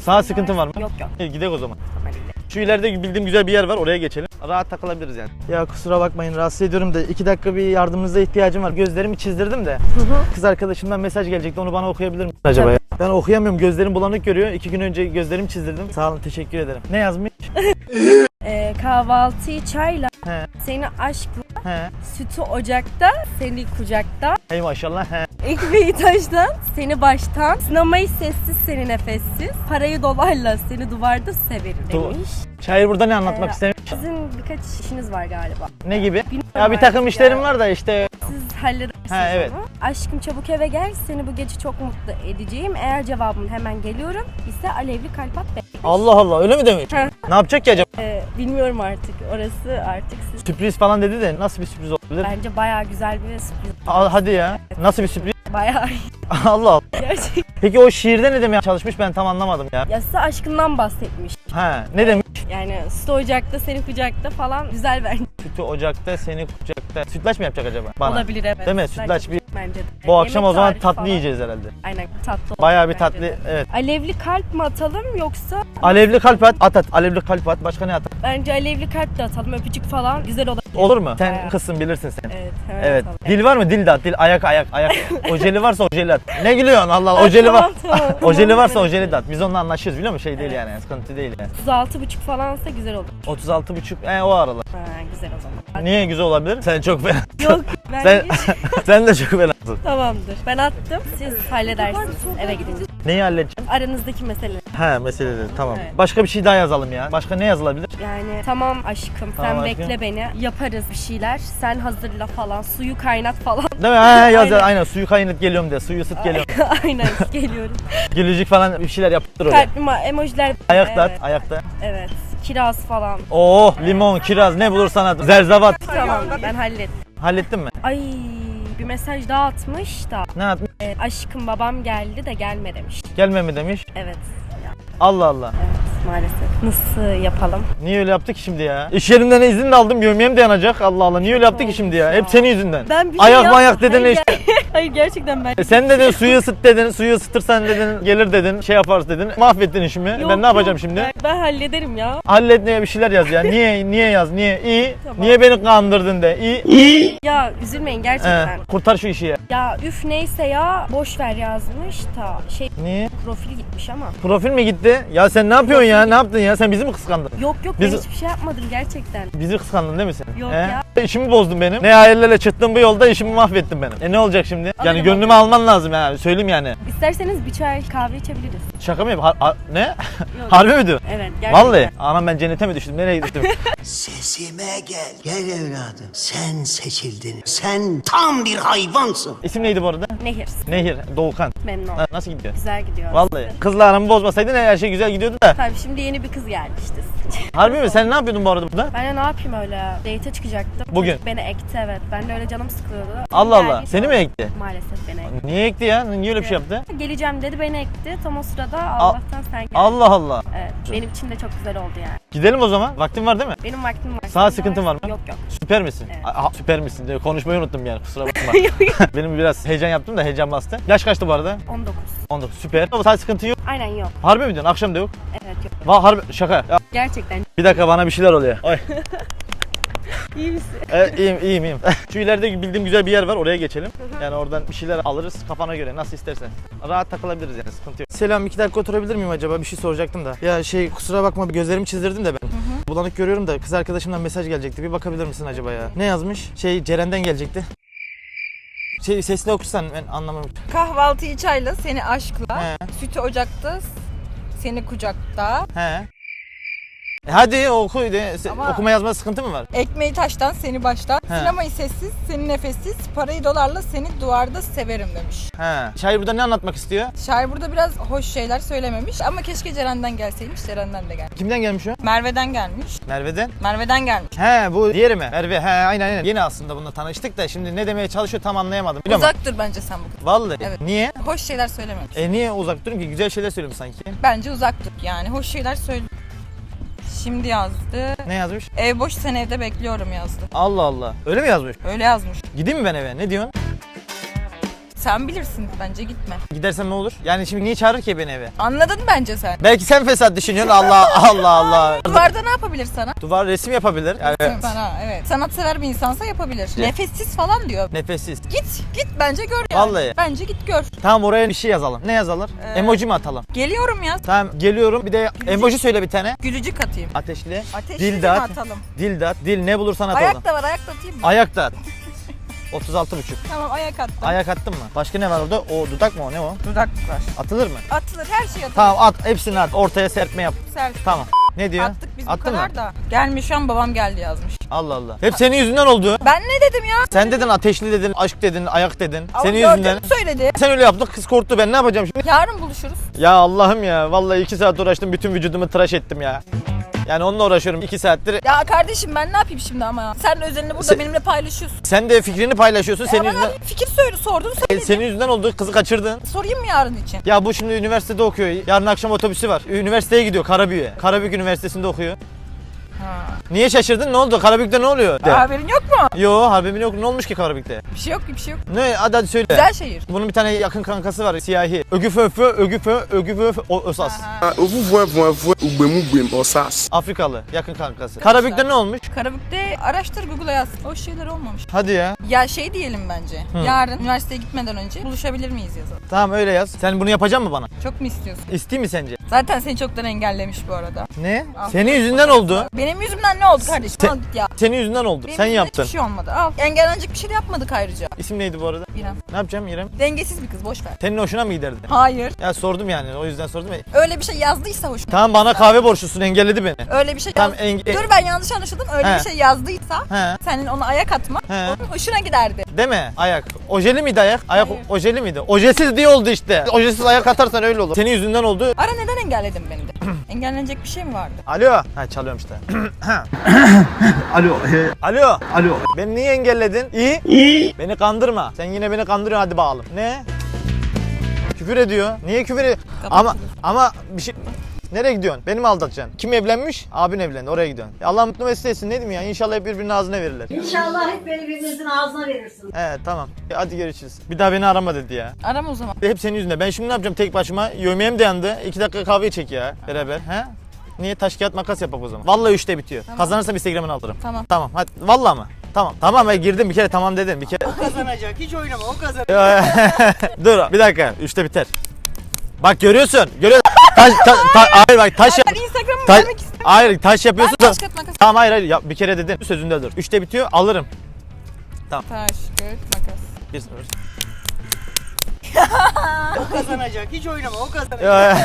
Sağ sıkıntın var mı? Yok yok. İyi, gidelim o zaman. Hadi gidelim. Şu ileride bildiğim güzel bir yer var oraya geçelim. Rahat takılabiliriz yani. Ya kusura bakmayın rahatsız ediyorum da iki dakika bir yardımınıza ihtiyacım var. Gözlerimi çizdirdim de. Kız arkadaşımdan mesaj gelecekti onu bana okuyabilir misin acaba ya? Ben okuyamıyorum gözlerim bulanık görüyor. İki gün önce gözlerimi çizdirdim. Sağ olun teşekkür ederim. Ne yazmış? Ee, kahvaltıyı çayla, He seni aşkla, he. sütü ocakta, seni kucakta, Hey maşallah he. ekmeği taştan, seni baştan, sinemayı sessiz, seni nefessiz, parayı dolarla, seni duvarda severim Du- demiş. Şair burada ne anlatmak Ee, istemiş? Sizin birkaç işiniz var galiba. Ne gibi? Bilmiyorum Ya bir artık takım ya. işlerim var da işte Siz halledersiniz Ha, evet. onu. Aşkım çabuk eve gel, seni bu gece çok mutlu edeceğim. Eğer cevabın hemen geliyorum ise alevli kalp at be. Allah Allah öyle mi demiş? Ne yapacak ki acaba? Ee, bilmiyorum artık. Orası artık siz. Sürpriz falan dedi de nasıl bir sürpriz olabilir? Bence bayağı güzel bir sürpriz. Aa, hadi ya. Nasıl bir sürpriz? Bayağı Allah Allah. gerçek. Peki o şiirde ne demeye çalışmış ben tam anlamadım ya. Ya size aşkından bahsetmiş. Ha ne demiş? Yani süt ocakta, seni kucakta falan güzel bence. Sütü ocakta seni kucakta. Sütlaç mı yapacak acaba? Bana. Olabilir evet. Değil mi? Sütlaç bir- Bence de. Bu akşam o Yemek zaman tarifi tatlı falan. yiyeceğiz herhalde. Aynen tatlı. Bayağı bir bence tatlı de. evet. Alevli kalp mi atalım yoksa Alevli kalp at, at at. Alevli kalp at. Başka ne at? bence alevli kalp de atalım. Öpücük falan güzel olur. Olur mu? Sen Bayağı. kızsın bilirsin sen. Evet. hemen Evet. atalım. Dil var mı? Dil de at. Dil ayak ayak ayak. ojeli varsa ojeli at. Ne gülüyorsun Allah Allah. Ojeli var. tamam, tamam, ojeli varsa ojeli de at. Biz onunla anlaşıyoruz biliyor musun? Şey değil yani. Sıkıntı değil yani. 36 buçuk falansa güzel olur. 36 buçuk. E o aralar. Ha, güzel o zaman. Niye güzel olabilir? Sen çok fena. Yok Sen, bence sen de çok fenasın. tamamdır. Ben attım. Siz halledersiniz eve gidince. Neyi halledeceğim? Aranızdaki mesele. Ha meseleleri tamam. Evet. Başka bir şey daha yazalım ya. Başka ne yazılabilir? Yani tamam aşkım Tamam sen aşkım. bekle beni. Yaparız bir şeyler. Sen hazırla falan. Suyu kaynat falan. Değil mi? Ha, yaz Aynen. aynen. Suyu kaynat geliyorum de. Suyu ısıt geliyorum. Aynen geliyorum. Gülücük falan bir şeyler yaptır oraya. Kalp ma- emojiler. Ayakta at, evet, ayakta. Evet. Kiraz falan. Oh, limon, kiraz ne bulursan at. Zerzevat. Tamam ben hallettim. Hallettin mi? Ay bir mesaj daha atmış da. Ne atmış? e, aşkım babam geldi de gelme demiş. Gelme mi demiş. Evet. Allah Allah. evet maalesef. Nasıl yapalım? Niye öyle yaptı ki şimdi ya? İş yerinden izin de aldım. Yemeğim de yanacak. Allah Allah. Niye öyle yaptı ki şimdi ya? Hep senin yüzünden. Ben bir şey Ayak yapmadım. mayak dedin Hayır, işte. Hayır gerçekten ben. E sen dedin suyu ısıt dedin. Suyu ısıtırsan dedin. Gelir dedin. Şey yaparız dedin. Mahvettin işimi. Yok, ben ne yapacağım yok, şimdi? Ben, ben hallederim ya. Hallet diye bir şeyler yaz ya. Niye niye yaz? Niye? İyi. Tamam. Niye beni kandırdın de. İyi. İyi. Ya üzülmeyin He, gerçekten. kurtar şu işi ya. Ya üf neyse ya boş ver yazmış da şey Niye? profil gitmiş ama. Profil mi gitti? Ya sen ne yapıyorsun ya? Ne yaptın ya? Sen bizi mi kıskandın? Yok yok Biz- ben hiçbir şey yapmadım gerçekten. Bizi kıskandın değil mi sen? Yok ya. İşimi bozdun benim. Ne hayallerle çıktın bu yolda işimi mahvettin benim. E ne olacak şimdi? Yani Alırım, gönlümü alman lazım ya. Söyleyeyim yani. İsterseniz bir çay kahve içebiliriz. Şaka mı ha- ne? Yok. Harbi mi diyor? Evet gerçekten. Vallahi. Anam ben cennete mi düştüm? Nereye düştüm? Sesime gel. Gel evladım. Sen seçildin. Sen tam bir hayvansın. İsim neydi bu arada? Nehir. Nehir. Doğukan. Memnun Ha, oldum. nasıl gidiyor? Güzel gidiyor. Vallahi. Kızla aramı bozmasaydın her şey güzel gidiyordu da. Tabii şimdi yeni bir kız geldi işte. Harbi mi? Sen ne yapıyordun bu arada burada? Ben de ne yapayım öyle? Date'e çıkacaktım. Bugün? Çocuk Beni ekti evet. Ben de öyle canım sıkılıyordu. Allah Allah. Seni mi ekti? Maalesef beni ekti. Niye ekti ya? Niye öyle bir şey yaptı? Geleceğim dedi beni ekti. Tam o sırada Allah'tan sen geldin. Allah Allah. Evet. Benim için de çok güzel oldu yani. Gidelim o zaman. Vaktin var değil mi? Benim vaktim var. Sana sıkıntın var mı? Yok yok. Süper misin? Evet. Aa, süper misin diye konuşmayı unuttum yani kusura bakma. Benim biraz heyecan yaptım da heyecan bastı. Yaş kaçtı bu arada? 19. 19. Süper. Ama sadece sıkıntı yok. Aynen yok. Harbi mi diyorsun? Akşam da yok. Va harbi şaka. Ya, Gerçekten. bir dakika bana bir şeyler oluyor. Ay. İyi misin? Evet, iyiyim iyiyim iyiyim. Şu ileride bildiğim güzel bir yer var oraya geçelim. Yani oradan bir şeyler alırız kafana göre nasıl istersen. Rahat takılabiliriz yani sıkıntı yok. Selam iki dakika oturabilir miyim acaba? Bir şey soracaktım da. Ya şey kusura bakma bir gözlerimi çizdirdim de ben. Bulanık görüyorum da kız arkadaşımdan mesaj gelecekti. Bir bakabilir misin acaba ya? Ne yazmış? Şey Ceren'den gelecekti. Şey sesli okursan ben anlamadım. Kahvaltıyı çayla, seni aşkla. He. Sütü ocakta, seni kucakta. He. E hadi oku. de. Se- Ama- Okuma yazma sıkıntı mı var? Ekmeği taştan, seni baştan. He. Sinemayı sessiz, seni nefessiz. Parayı dolarla, seni duvarda severim demiş. He. Şair burada ne anlatmak istiyor? Şair burada biraz hoş şeyler söylememiş ama keşke Ceren'den gelseymiş. Ceren'den de gelmiş. Kimden gelmiş o? Merve'den gelmiş. Merve'den. Merve'den gelmiş. He bu diğeri mi? Merve. He aynen aynen. Yeni aslında bununla tanıştık da şimdi ne demeye çalışıyor tam anlayamadım. Biliyor musun? Uzak dur bence sen bu kız. Vallahi. Evet. Niye? Hoş şeyler söylememiş. E niye uzak durayım ki? Güzel şeyler söylüyorum sanki. Bence uzak dur yani. Hoş şeyler söyle. Şimdi yazdı. Ne yazmış? Ev boş sen evde bekliyorum yazdı. Allah Allah. Öyle mi yazmış? Öyle yazmış. Gideyim mi ben eve? Ne diyorsun? Sen bilirsin bence gitme. Gidersem ne olur? Yani şimdi niye çağırır ki beni eve? Anladın bence sen. Belki sen fesat düşünüyorsun. Allah Allah Allah. Duvarda ne yapabilir sana? Duvar resim yapabilir. Evet. Sana evet. Sanatsever bir insansa yapabilir. Nefessiz falan diyor. Nefessiz. Git git bence gör yani. Vallahi. Bence git gör. Tamam oraya bir şey yazalım. Ne yazalım? Ee, Emoji mi atalım? Geliyorum ya. Tamam geliyorum. Bir de emoji söyle bir tane. Gülücük atayım. Ateşli. Ateşli Dil mi de at. atalım? Dil de at. Dil ne bulursan at Ayak da var ayak da atayım mı? Ayak da at. 36 buçuk. Tamam ayak attım. Ayak attın mı? Başka ne var orada? O dudak mı o? Ne o? Dudak var. Atılır mı? Atılır her şey atılır. Tamam at. Hepsini at. Ortaya serpme yap. Sert. Tamam. Ne diyor? Attık biz bu Attın kadar mı? da. Gelmiş şu an babam geldi yazmış. Allah Allah. Hep senin yüzünden oldu. Ben ne dedim ya? Sen dedin ateşli dedin, aşk dedin, ayak dedin. Ama senin yüzünden. söyledi. Sen öyle yaptın kız korktu ben ne yapacağım şimdi? Yarın buluşuruz. Ya Allah'ım ya vallahi iki saat uğraştım bütün vücudumu tıraş ettim ya. Yani onunla uğraşıyorum iki saattir. Ya kardeşim ben ne yapayım şimdi ama? Sen özelini burada Sen- benimle paylaşıyorsun. Sen de fikrini paylaşıyorsun senin ya yüzünden. fikir söyle sordun söyledim. Senin yüzünden oldu kızı kaçırdın. Sorayım mı yarın için? Ya bu şimdi üniversitede okuyor. Yarın akşam otobüsü var. Üniversiteye gidiyor Karabük'e. Karabük Üniversitesi'nde okuyor. Ha. Niye şaşırdın? Ne oldu? Karabük'te ne oluyor? De. Haberin yok mu? Yo haberim yok. Ne olmuş ki Karabük'te? Bir şey yok bir şey yok. Ne? Hadi hadi söyle. Güzel şehir. Bunun bir tane yakın kankası var siyahi. Ögüfö öfö, ögüfö, ögüfö öfö, o ösas. Aha. Ovuvu ẹ̀fọn ẹ̀fọn ugbèmugbèm ọ̀sás. Afrikalı yakın kankası. Karabük'te ne olmuş? Karabük'te araştır Google'a yaz. O şeyler olmamış. Hadi ya. Ya şey diyelim bence. Yarın üniversiteye gitmeden önce buluşabilir miyiz yazalım. Tamam öyle yaz. Sen bunu yapacak mı bana? Çok mu istiyorsun? İsteyeyim mi sence? Zaten seni çoktan engellemiş bu arada. Ne? Al. Senin yüzünden oldu. Benim yüzümden ne oldu kardeşim? Sen- Al git ya. Senin yüzünden oldu. Benim Sen yüzümden yaptın. Hiçbir şey olmadı. Al. Engellenecek bir şey de yapmadık ayrıca. İsim neydi bu arada? İrem. Ne yapacağım İrem? Dengesiz bir kız boş ver. Senin hoşuna mı giderdi? Hayır. Ya sordum yani o yüzden sordum. ya. Öyle bir şey yazdıysa hoşuma. Tamam bana kahve borçlusun engelledi beni. Öyle bir şey Tamam, yaz- en- en- Dur ben yanlış anlaşıldım. Öyle He. bir şey yazdıysa He. senin ona ayak atma He. onun hoşuna giderdi. Değil mi? Ayak. Ojeli miydi ayak? Ayak Hayır. ojeli miydi? Ojesiz diye oldu işte. Ojesiz ayak atarsan öyle olur. Senin yüzünden oldu. Ara neden engelledin beni de? Engellenecek bir şey mi vardı? Alo. Ha çalıyorum işte. Alo. Alo. Alo. Beni niye engelledin? İyi. İyi. Beni kandırma. Sen yine beni kandırıyorsun hadi bakalım. Ne? Küfür ediyor. Niye küfür ediyor? Ama ama bir şey Nereye gidiyorsun? Beni mi aldatacaksın? Kim evlenmiş? Abin evlendi. Oraya gidiyorsun. Ya Allah mutlu mesut etsin. Ne diyeyim ya? İnşallah hep birbirinin ağzına verirler. İnşallah hep birbirinizin ağzına verirsiniz. Evet tamam. E, Hadi görüşürüz. Bir daha beni arama dedi ya. Arama o zaman. Hep senin yüzünden. Ben şimdi ne yapacağım tek başıma? Yemeğim de yandı. İki dakika kahve çek ya beraber. He? Niye taş kağıt makas yapak o zaman? Vallahi üçte bitiyor. Kazanırsam Instagram'ını alırım. Tamam. Tamam hadi. Vallahi mı? Tamam. Tamam ben girdim bir kere tamam dedim. Bir kere. Kazanacak. Hiç oynama o kazanacak. Dur bir dakika. Üçte biter. Bak görüyorsun. Görüyorsun. Taş, ta, ta, hayır bak taş yap. Ben Instagram'ı Ta, vermek istiyorum. hayır taş yapıyorsun. Ben da- taş kağıt makas. Tamam hayır hayır ya, bir kere dedin. Sözünde dur. Üçte bitiyor alırım. Taş kağıt makas. Bir sıfır. O kazanacak. Hiç oynama o kazanacak.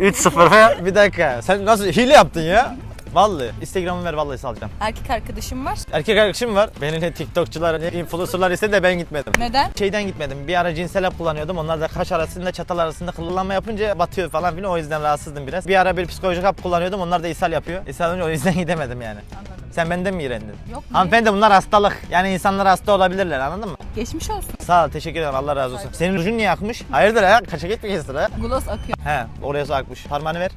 3-0 bir dakika. Sen nasıl hile yaptın ya? Vallahi Instagram'ı ver vallahi salacağım. Erkek arkadaşım var. Erkek arkadaşım var. Beni ne TikTokçular ne influencerlar istedi de ben gitmedim. Neden? Şeyden gitmedim. Bir ara cinsel hap kullanıyordum. Onlar da kaş arasında çatal arasında kullanma yapınca batıyor falan filan. O yüzden rahatsızdım biraz. Bir ara bir psikolojik hap kullanıyordum. Onlar da ishal yapıyor. İshal olunca o yüzden gidemedim yani. Anladım. Sen benden mi iğrendin? Yok mu? Hanımefendi bunlar hastalık. Yani insanlar hasta olabilirler anladın mı? Geçmiş olsun. Sağ ol teşekkür ederim Allah razı olsun. Senin rujun niye akmış? Hayırdır ha? Kaça gitmek sıra? Gloss akıyor. He oraya su akmış. Parmağını ver.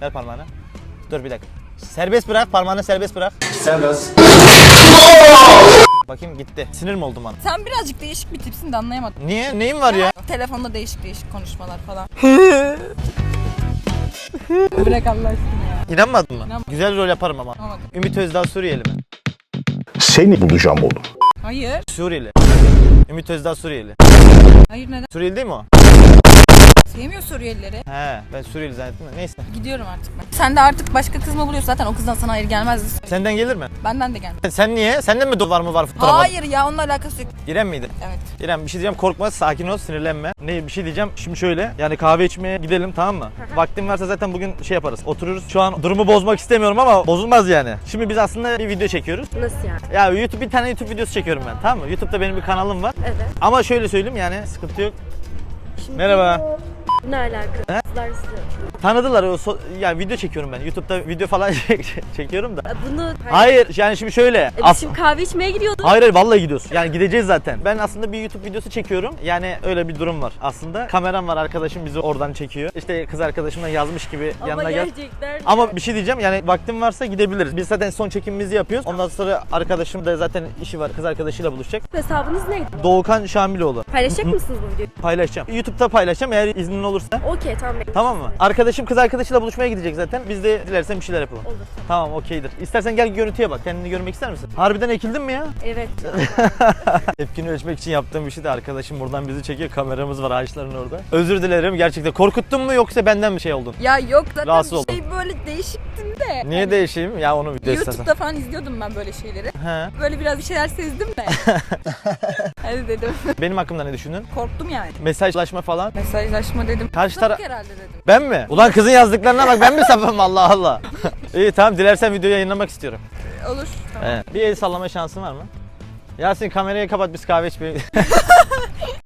Ver parmağını. Dur bir dakika. Serbest bırak parmağını serbest bırak. Serbest. Bakayım gitti. Sinir mi oldum bana? Sen birazcık değişik bir tipsin de anlayamadım. Niye? Neyin var ya? Telefonda değişik değişik konuşmalar falan. Bırak Allah aşkına ya. İnanmadın mı? İnanmadım. Güzel rol yaparım ama. Anlamadım. Ümit Özdağ Suriyeli mi? Seni bulacağım oğlum. Hayır. Suriyeli. Ümit Özdağ Suriyeli. Hayır neden? Suriyeli değil mi o? Sevmiyor Suriyelileri. He ben Suriyeli zannettim de neyse. Gidiyorum artık ben. Sen de artık başka kız mı buluyorsun? Zaten o kızdan sana hayır gelmezdi. Senden gelir mi? Benden de gelmez. Sen niye? Senden mi duvar mı var fotoğrafı? Hayır ya onunla alakası yok. İrem miydi? Evet. İrem bir şey diyeceğim korkma sakin ol sinirlenme. Ne bir şey diyeceğim şimdi şöyle yani kahve içmeye gidelim tamam mı? Vaktim varsa zaten bugün şey yaparız otururuz. Şu an durumu bozmak istemiyorum ama bozulmaz yani. Şimdi biz aslında bir video çekiyoruz. Nasıl yani? Ya YouTube bir tane YouTube videosu çekiyorum ben tamam mı? YouTube'da benim bir kanalım var. Evet. Ama şöyle söyleyeyim yani sıkıntı yok. Şimdi Merhaba. Ne alaka? He? Kızlar sizi. Tanıdılar o so- yani video çekiyorum ben. YouTube'da video falan çekiyorum da. Bunu Hayır yani şimdi şöyle. E, biz şimdi kahve içmeye gidiyorduk. Hayır hayır vallahi gidiyorsun. Yani gideceğiz zaten. Ben aslında bir YouTube videosu çekiyorum. Yani öyle bir durum var aslında. Kameram var arkadaşım bizi oradan çekiyor. İşte kız arkadaşımla yazmış gibi Ama yanına gel. gerçekten. Ama bir şey diyeceğim yani vaktim varsa gidebiliriz. Biz zaten son çekimimizi yapıyoruz. Ondan sonra arkadaşım da zaten işi var. Kız arkadaşıyla buluşacak. Hesabınız neydi? Doğukan Şamiloğlu. Paylaşacak mısınız bu videoyu? Paylaşacağım. YouTube'da paylaşacağım eğer iznin olursa. Okey tamam. Tamam mı? Arkadaşım kız arkadaşıyla buluşmaya gidecek zaten. Biz de dilersen bir şeyler yapalım. Olur. Tamam okeydir. İstersen gel görüntüye bak. Kendini görmek ister misin? Harbiden ekildin mi ya? Evet. Tepkini ölçmek için yaptığım bir şey de arkadaşım buradan bizi çekiyor. Kameramız var ağaçların orada. Özür dilerim gerçekten. Korkuttun mu yoksa benden mi şey oldun? Ya yok zaten Rahatsız bir şey böyle değişiktim de. Niye değişeyim? Ya onu video istersen. YouTube'da falan izliyordum ben böyle şeyleri. He. Böyle biraz bir şeyler sezdim de. Hadi dedim. Benim hakkımda ne düşündün? Korktum yani. Mesajlaşma falan. Mesajlaşma dedim. Karşı Sapık taraf... herhalde dedim. Ben mi? Ulan kızın yazdıklarına bak ben mi sapım Allah Allah. İyi tamam dilersen videoyu yayınlamak istiyorum. Olur. Tamam. Evet. Bir el sallama şansın var mı? Yasin kamerayı kapat biz kahve içmeyi.